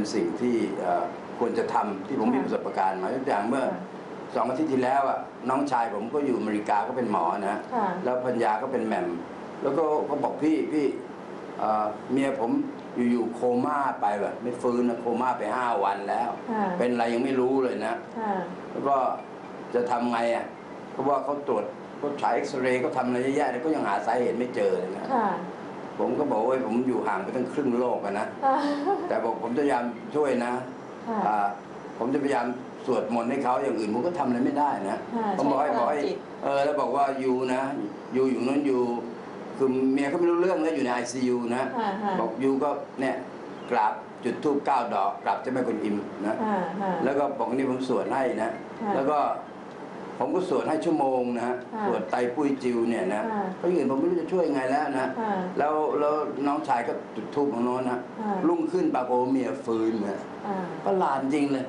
เป็นสิ่งที่เอ่อควรจะทำที่ผมมีประสบการณ์มายกตัวอย่างเมื่อสองอาทิตย์ที่แล้วอะน้องชายผมก็อยู่อเมริกาก็เป็นหมอนะค่ะแล้วพัญญาก็เป็นแหม่มแล้วก็ก็บอกพี่พี่เอ่อเมียผมอยู่ๆโคม่าไปแบบไม่ฟื้นนะโคม่าไปห้าวันแล้วค่ะเป็นอะไรยังไม่รู้เลยนะค่ะแล้วก็จะทำไงอะเพราะว่าเขาตรวจเขาฉายเอ็กซเรย์เขาทำอะไรเยอะแยะแต่ก็ยังหาสาเหตุไม่เจอเลยนะค่ะ ผมก็บอกว่าผมอยู่ห่างไปตั้งครึ่งโลกอะนะค่ะแต่บอกผมจะพยายามช่วยนะค่ะอ่าผมจะพยายามสวดมนต์ให้เขาอย่างอื่นผมก็ทำอะไรไม่ได้นะค่ะผมบอกให้ใช้พลังบอกให้จิตเออแล้วบอกว่าอยู่นะอยู่อยู่นั้นอยู่คือเมียเขาไม่รู้เรื่องแล้วอยู่ในไอซียูนะค่ะค่ะบอกอยู่ก็เนี่ยกราบจุดธูปเก้าดอกกราบเจ้าแม่กวนอิมนะค่ะค่ะแล้วก็บอกนี่ผมสวดให้นะค่ะแล้วก็ ผมก็สวดให้ชั่วโมงนะฮะค่ะสวดไตรปุ้ยจิวเนี่ยนะค่ะเพราะอย่างอื่นผมไม่รู้จะช่วยยังไงแล้วนะค่ะแล้วแล้วน้องชายก็จุดทูบของโน้นนะค่ะรุ่งขึ้นปรากฏว่าเมียฟื้นนะอ่าประหลาดจริงเลย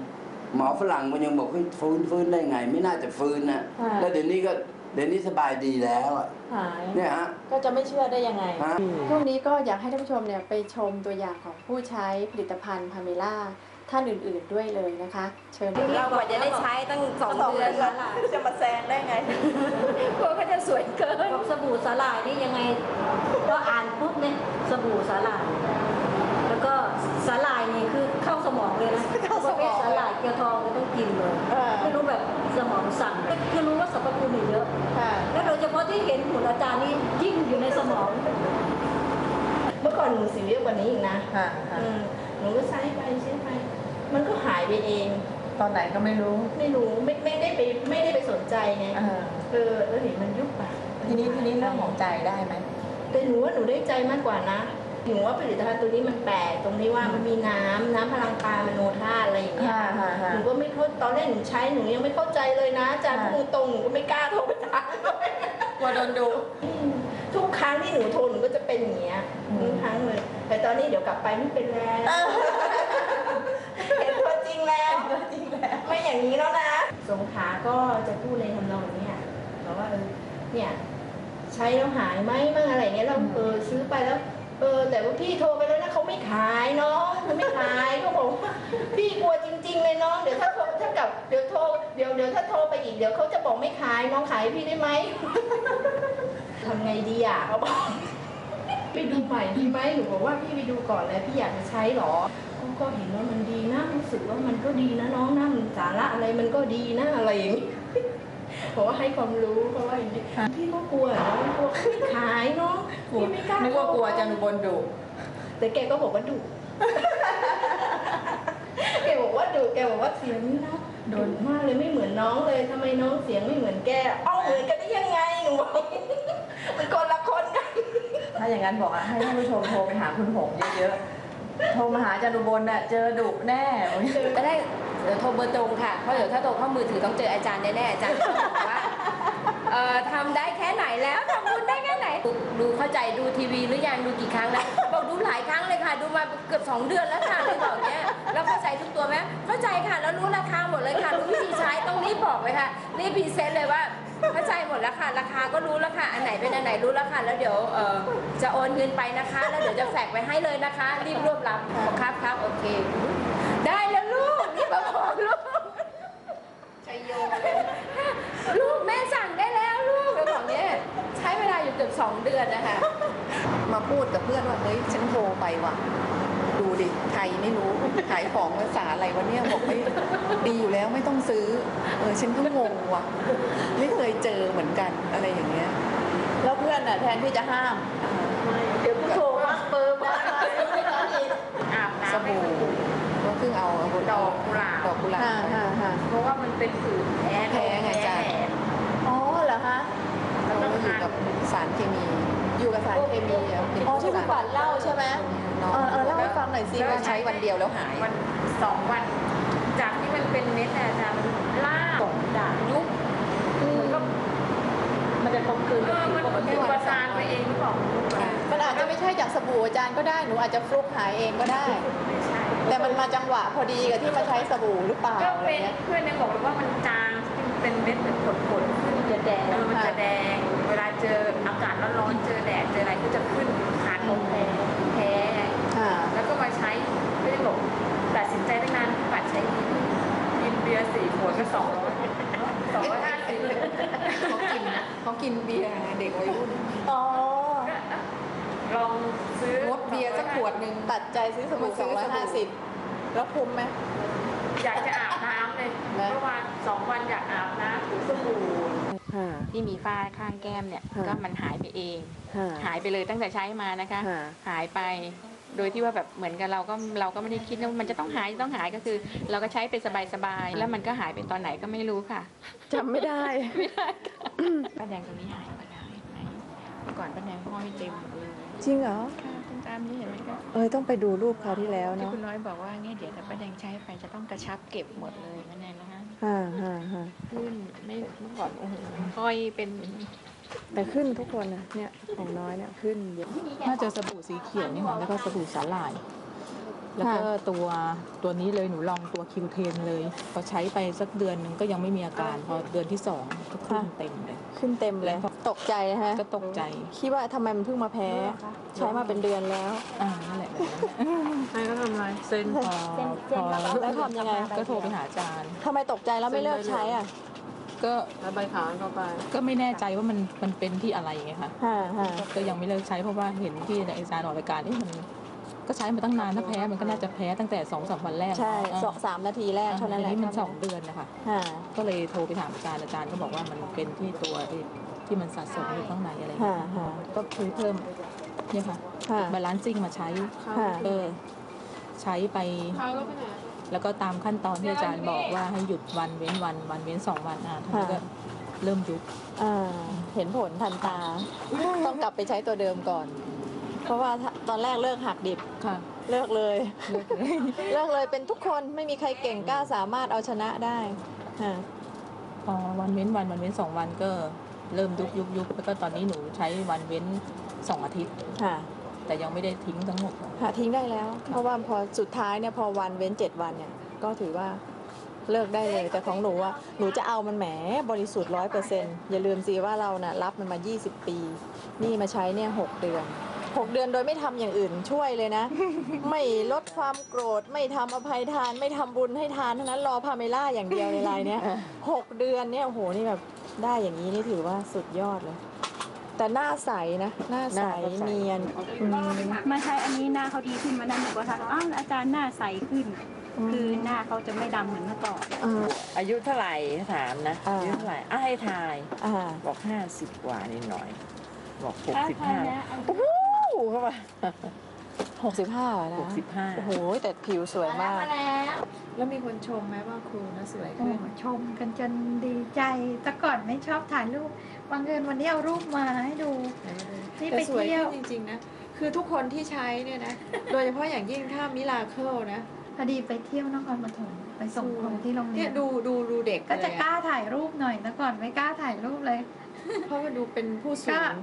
หมอฝรั่งมันยังบอกเฮ้ยฟื้นฟื้นได้ไง ไม่น่าจะฟื้นนะค่ะแล้วเดี๋ยวนี้ก็เดี๋ยวนี้สบายดีแล้วอะหายเนี่ยฮะก็จะไม่เชื่อได้ยังไงฮะช่วงนี้ก็อยากให้ท่านผู้ชมเนี่ยไปชมตัวอย่างของผู้ใช้ผลิตภัณฑ์พาเมล่า ท่านอื่นๆด้วยเลยนะคะ เชิญเรากว่าจะได้ใช้ตั้งสองเดือนจะมาแซงได้ไงกลัวเขาจะสวยเกินบอกสบู่สาหร่ายนี่ยังไงก็อ่านปุ๊บเนี่ยสบู่สาหร่ายแล้วก็สาหร่ายนี่คือเข้าสมองเลยนะเข้าสมองประเภทสาหร่ายเกลือทองก็ต้องกินเลยเออไม่รู้แบบสมองสั่งคือรู้ว่าสรรพคุณมีเยอะค่ะและโดยเฉพาะที่เห็นหุ่นอาจารย์นี่ยิ่งอยู่ในสมอง เมื่อก่อนหนูสิวเยอะกว่านี้อีกนะค่ะค่ะอืมหนูก็ใช้ไปใช้ไป มันก็หายไปเอง ตอนไหนก็ไม่รู้ ไม่รู้ไม่ไม่ได้ไปไม่ได้ไปสนใจไงอ่าเออเออเห็นมันยุบไปทีนี้ทีนี้เรื่องของใจได้ไหมแต่หนูว่าหนูได้ใจมากกว่านะหนูว่าผลิตภัณฑ์ตัวนี้มันแปลกตรงที่ว่ามันมีน้ำน้ำพลังปลามันโนธาตุอะไรอย่างเงี้ยค่ะค่ะค่ะหนูก็ไม่เข้าตอนแรกหนูใช้หนูยังไม่เข้าใจเลยนะอาจารย์ค่ะพูดตรงๆหนูก็ไม่กล้าโทรไปถามกลัวโดนดูทุกครั้งที่หนูโทรหนูก็จะเป็นอย่างเงี้ยอืมทุกครั้งเลยแต่ตอนนี้เดี๋ยวกลับไปไม่เป็นแล้ว เห็นตัวจริงแล้วไม่อย่างนี้แล้วนะ สงขลาก็จะพูดในทำนองเนี้ยบอกว่าเออ เนี่ยใช้แล้วหายไหมมั่งอะไรเงี้ยเราเออซื้อไปแล้ว เออ แต่ว่าพี่โทรไปแล้วนะเขาไม่ขายน้องเขาไม่ขายเขาบอกว่าพี่กลัวจริงๆเลยน้องเดี๋ยวถ้าโทรถ้ากับเดี๋ยวโทรเดี๋ยวเดี๋ยวถ้าโทรไปอีกเดี๋ยวเขาจะบอกไม่ขายน้องขายให้พี่ได้ไหมทำไงดีอะเขาบอกไปดูใหม่ดีไหมหนูบอกว่าพี่ไปดูก่อนแล้วพี่อยากจะใช้หรอเขาก็เห็นว่ามันดีนะรู้สึกว่ามันก็ดีนะน้องนะมันสาระอะไรมันก็ดีนะอะไรอย่างนี้ บอกว่าให้ความรู้เพราะว่าอย่างนี้พี่ก็กลัวเนาะกลัวเขาไม่ขายเนาะพี่ไม่กล้านึกว่ากลัวอาจารย์อุบลดุแต่แกก็บอกว่าดุแกบอกว่าดุแกบอกว่าเสียงนี่นะดุมากเลยไม่เหมือนน้องเลยทำไมน้องเสียงไม่เหมือนแกเอ้าเหมือนกันได้ยังไงหนูบอกมันคนละคนกันถ้าอย่างนั้นบอกอะให้ท่านผู้ชมโทรไปหาคุณหงเยอะๆโทรมาหาอาจารย์อุบลน่ะเจอดุแน่จะได้ เดี๋ยวโทรเบอร์ตรงค่ะ เพราะเดี๋ยวถ้าโทรเข้ามือถือต้องเจออาจารย์แน่ๆอาจารย์จะบอกว่าเอ่อทำได้แค่ไหนแล้วทำบุญได้แค่ไหนดูดูเข้าใจดูทีวีหรือยังดูกี่ครั้งแล้วบอกดูหลายครั้งเลยค่ะ ดูมาเกือบสองเดือนแล้วค่ะเลยบอกเนี้ยแล้วเข้าใจทุกตัวไหมเข้าใจค่ะแล้วรู้ราคาหมดเลยค่ะรู้วิธีใช้ต้องรีบบอกเลยค่ะรีบพรีเซนต์เลยว่าเข้าใจหมดแล้วค่ะราคาก็รู้แล้วค่ะอันไหนเป็นอันไหนรู้แล้วค่ะแล้วเดี๋ยวเอ่อจะโอนเงินไปนะคะ แล้วเดี๋ยวจะแฝกไปให้เลยนะคะ รีบรวบรับบอกครับครับโอเคได้แล้ว มาบอกลูกชัยโยลูกแม่สั่งได้แล้วลูกแล้วบอกเนี้ยใช้เวลาอยู่เกือบสองเดือนนะคะ มาพูดกับเพื่อนว่าเฮ้ยฉันโทรไปว่ะ ดูดิไทยไม่รู้ขายของภาษาอะไรวะเนี่ยบอกไม่ดีอยู่แล้วไม่ต้องซื้อ เออฉันก็งงว่ะ ไม่เคยเจอเหมือนกันอะไรอย่างเงี้ย แล้วเพื่อนน่ะแทนที่จะห้าม เดี๋ยวกูโทรมาเบอร์มาไม่ต้องอีกอาบสน้ำให้บู่ มันถูกก็เพิ่งเอาดอกกุหลาบดอกกุหลาบค่ะค่ะค่ะเพราะว่ามันเป็นผื่นแพ้แพ้ไงจ๊ะอ๋อเหรอคะเราอยู่กับสารเคมี อยู่กับสารเคมีะเป็นอ๋อที่พี่ขวัญเล่าใช่ไหมน้องเออเออเล่าให้ฟังหน่อยสิว่าใช้วันเดียวแล้วหายวันสองวัน จากที่มันเป็นเม็ดน่ะอาจารย์มันล่าด่างยุบเหมือนก็มันจะกลมกลืนเอกับอผิวมันปกติอุปทานไปเองหรือเปล่าไม่รู้อะมันอาจจะไม่ใช่จากสบู่อาจารย์ก็ได้หนูอาจจะฟลุกหายเองก็ได้ไม่ใช่ แต่มันมาจังหวะพอดีกับที่มาใช้สบู่หรือเปล่าก็เป็นเพื่อนยับอกเลยว่ามันจางเป็นเม็ดเป็นผลผดข้นจะแดงเมันจะแดง เวลาเจออากาศร้อนๆเจอแดดเจออะไรก็จะขึ้นคันแพ้แพ้แล้วก็มาใช้เพื่อนบอกตัดสินใจตั้งนานปัดใช้กินกินเบียร์สี่ขวดก็สองร้อยสองร้อยห้าสิบ เขากินนะเขากินเบียร์เด็กวัยรุ่น อ๋อ ลองซื้องดเบียร์สักขวดหนึ่งตัดใจซื้อสบู่ซื้อสบู่250แล้วคุ้มไหมอยากจะอาบน้ำเลยนะเมื่อวานสองวันอยากอาบน้ำถือสบู่ค่ะที่มีฝ้าข้างแก้มเนี่ยค่ะก็มันหายไปเองค่ะหายไปเลยตั้งแต่ใช้มานะคะค่ะหายไปโดยที่ว่าแบบเหมือนกับเราก็เราก็ไม่ได้คิดว่ามันจะต้องหายต้องหายก็คือ เราก็ใช้ไปสบายๆแล้วมันก็หายไปตอนไหนก็ไม่รู้ค่ะจำไม่ได้ป้าแดงตรงนี้หายไปแล้วเห็นไหมเมื่อก่อนป้าแดงห้อยเต็มหมดเลย จริงเหรอค่ะตรงตามนี้เห็นไหมคะเอยต้องไปดูรูปคราวที่แล้วที่เนาะคุณน้อยบอกว่าเนี่ยเดี๋ยวแต่ป้าแดงใช้ไปจะต้องกระชับเก็บหมดเลยป้าแดงนะคะฮ่าฮ่าฮ่าขึ้นไม่เมื่อก่อนโอ้โหห้อยเป็นแต่ขึ้นทุกคนนะเนี่ยของน้อยเนี่ยขึ้นเยอะ น่าจะสบู่สีเขียวนี่ค่ะแล้วก็สบู่สาหร่าย แล้วก็ตัวตัวนี้เลยหนูลองตัวคิวเทนเลยพอใช้ไปสักเดือนหนึ่งก็ยังไม่มีอาการ พอเดือนที่สองก็ขึ้นเต็มเลย ขึ้นเต็มเลย ตกใจนะฮะก็ตกใจ คิดว่าทำไมมันเพิ่งมาแพ้ ใช้มาเป็นเดือนแล้ว อ่านั่นแหละแบบนั้นใครก็ทำไรเซ็นพอพอแล้วทำยังไงก็โทรไปหาอาจารย์ทำไมตกใจแล้วไม่เลิกใช้อะก็ใบขานเข้าไปก็ไม่แน่ใจว่ามันมันเป็นที่อะไรไงคะฮ่าฮ่าก็ยังไม่เลิกใช้เพราะว่าเห็นที่อาจารย์ออกรายการนี่มัน ก็ใช้มาตั้งนานถ้าแพ้มันก็น่าจะแพ้ตั้งแต่สองสามวันแรกใช่อ่าสองสามนาทีแรกเท่านั้นแหละอัมันสองเดือนนะคะฮ่าก็เลยโทรไปถามอาจารย์อาจารย์ก็บอกว่ามันเป็นที่ตัวที่ที่มันสะสมอยู่ข้างในอะไรอย่างฮ่าเงี้ยฮ่าก็ซื้อเพิ่มเนี่ยค่ะฮ่าบาลานซิ่งมาใช้ฮ่าเออใช้ไปแล้วก็ตามขั้นตอนที่อาจารย์บอกว่าให้หยุดวันเว้นวัน วันเว้นสองวันอะท่านก็เริ่มยุบอ่าเห็นผลทันตา ต้องกลับไปใช้ตัวเดิมก่อน เพราะว่าถ้าตอนแรกเลิกหักดิบ ค่ะเลิกเลยเลิกเลย เลิกเลยเป็นทุกคนไม่มีใครเก่งกล้าสามารถเอาชนะได้ฮะพอวันเว้นวันวันเว้นสองวันก็เริ่มยุบยุบยุบแล้วก็ตอนนี้หนูใช้วันเว้นสองอาทิตย์ ค่ะ แต่ยังไม่ได้ทิ้งทั้งหมดหาทิ้งได้แล้ว เพราะว่าพอสุดท้ายเนี่ยพอวันเว้นเจ็ดวันเนี่ยก็ถือว่าเลิกได้เลยแต่ของหนูอะหนูจะเอามันแหมบริสุทธิ์ร้อยเปอร์เซ็นต์อย่าลืมสิว่าเราน่ะรับมันมา 20 ปี นี่มาใช้เนี่ยหกเดือน 6 เดือนโดยไม่ทำอย่างอื่นช่วยเลยนะ ไม่ลดความโกรธ ไม่ทำอภัยทาน ไม่ทำบุญให้ทานเท่านั้นรอพาเมล่าอย่างเดียวในรายเนี้ยหกเดือนเนี่ยโอ้โหนี่แบบได้อย่างนี้นี่ถือว่าสุดยอดเลย แต่หน้าใสนะหน้าใสเนียนอืมมาใช้อันนี้หน้าเขาดีขึ้นมานั้นหนูก็ทักอ้าวอาจารย์หน้าใสขึ้น คือหน้าเขาจะไม่ดำเหมือนเมื่อก่อนอ่าอายุเท่าไหร่ถามนะอ่าอายุเท่าไหร่อ้าวให้ทายอ่าบอกห้าสิบกว่านิดหน่อย บอกหกสิบห้าโอ้โห เข้าไปหกสิบห้านะหกสิบห้าโอ้โหแต่ผิวสวยมาก แล้วมีคนชมไหมว่าครูนะสวยโอ้ขึ้นชมกันจนดีใจแต่ก่อนไม่ชอบถ่ายรูปบังเอิญวันนี้เอารูปมาให้ดูนี่แต่ไปสวยเที่ยวขึ้นจริง ๆ นะ คือทุกคนที่ใช้เนี่ยนะ โดยเฉพาะอย่างยิ่งถ้ามิลาเคิลนะพอดีไปเที่ยวนครปฐมไปส่งคนที่โรงเรีเนี่ยยนดูดูดูเด็กก็จะเลยกล้าถ่ายรูปหน่อยแต่ก่อนไม่กล้าถ่ายรูปเลย เพราะว่าดูเป็นผู้สูก็ง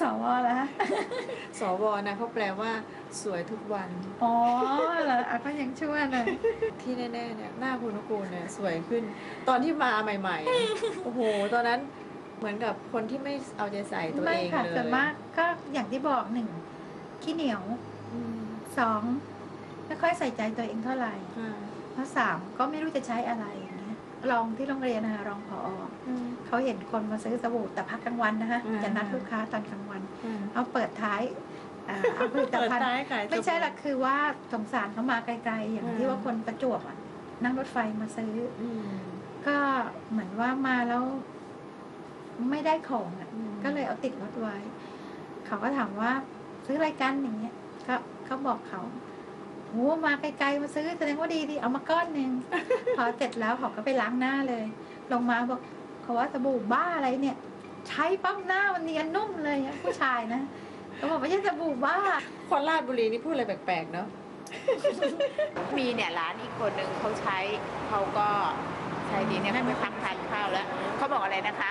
สวแล้วสวนะเขาแปลว่าสวยทุกวัน อ๋อเหรออะก็ยังชั่วเลย ที่แน่ๆเนี่ยหน้าคุณนุกูลเนี่ยสวยขึ้น ตอนที่มาใหม่ๆ โอ้โห ตอนนั้นเหมือนกับคนที่ไม่เอาใจใส่ตัวไม่เองค่ะเลยส่วนมากก็อย่างที่บอกหนึ่งขี้เหนียวอืมสองไม่ค่อยใส่ใจตัวเองเท่าไหร่ค่ะเพราะสามก็ไม่รู้จะใช้อะไรอย่างเงี้ย รองที่โรงเรียนนะคะรองผออืมเขาเห็นคนมาซื้อสบู่แต่พักกลางวันนะคะอ่าจะนัดลูกค้าตอนกลางวันอืมเอาเปิดท้ายอ่าเอาผลิตภัณฑ์เปิดท้ายขายสบู่ไม่ใช่หรอกคือว่าสงสารเขามาไกลๆ อย่างอ่าที่ว่าคนประจวบอะนั่งรถไฟมาซื้ออืมก็เหมือนว่ามาแล้ว ไม่ได้ของอะอืมก็เลยเอาติดรถไว้ เขาก็ถามว่าซื้ออะไรกันอย่างเงี้ยก็เขาบอกเขา โหมาไกลๆมาซื้อแสดงว่าดีดีเอามาก้อนหนึ่งพอเสร็จแล้วเขาก็ไปล้างหน้าเลย ลงมาบอกเขาว่าสบู่บ้าอะไรเนี่ย ใช้ปั๊บหน้ามันเนียนนุ่มเลยอะผู้ชายนะเขาบอกไม่ใช่สบู่บ้า คนราชบุรีนี่พูดอะไรแปลกๆเนาะมีเนี่ยร้านอีกคนหนึ่งเขาใช้เขาก็ใช้ดีเนี่ยเขาไปพักทานข้าวแล้วเขาบอกอะไรนะคะ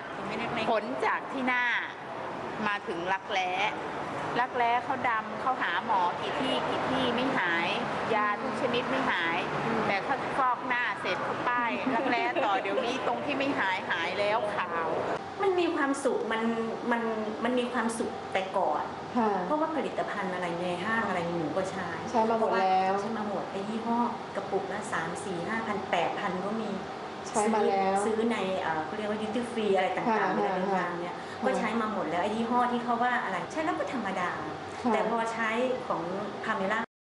ผลจากที่หน้า มาถึงรักแร้รักแร้เขาดำเขาหาหมอกี่ที่กี่ที่ไม่หาย ยาทุกชนิดไม่หาย แต่เขาฟอกหน้าเสร็จเขาป้ายรักแร้ต่อเดี๋ยวนี้ตรงที่ไม่หายหายแล้วขาว มันมีความสุขมันมันมันมีความสุขแต่ก่อนค่ะเพราะว่าผลิตภัณฑ์อะไรในห้างอะไรหนูก็ใช้ใช้มาหมดแล้วใช้มาหมดไอ้ยี่ห้อกระปุกละสามสี่ห้าพันแปดพันก็มีใช่ใช้มาแล้วซื้อในเอ่อเขาเรียกว่าดิจิฟรีอะไรต่างค่ะๆอะไรค่ะต่างๆเนี่ย ก็ใช้มาหมดแล้วไอ้ยี่ห้อที่เขาว่าอะไรใช้แล้วก็ธรรมดาค่ะแต่พอใช้ของคาเมล่า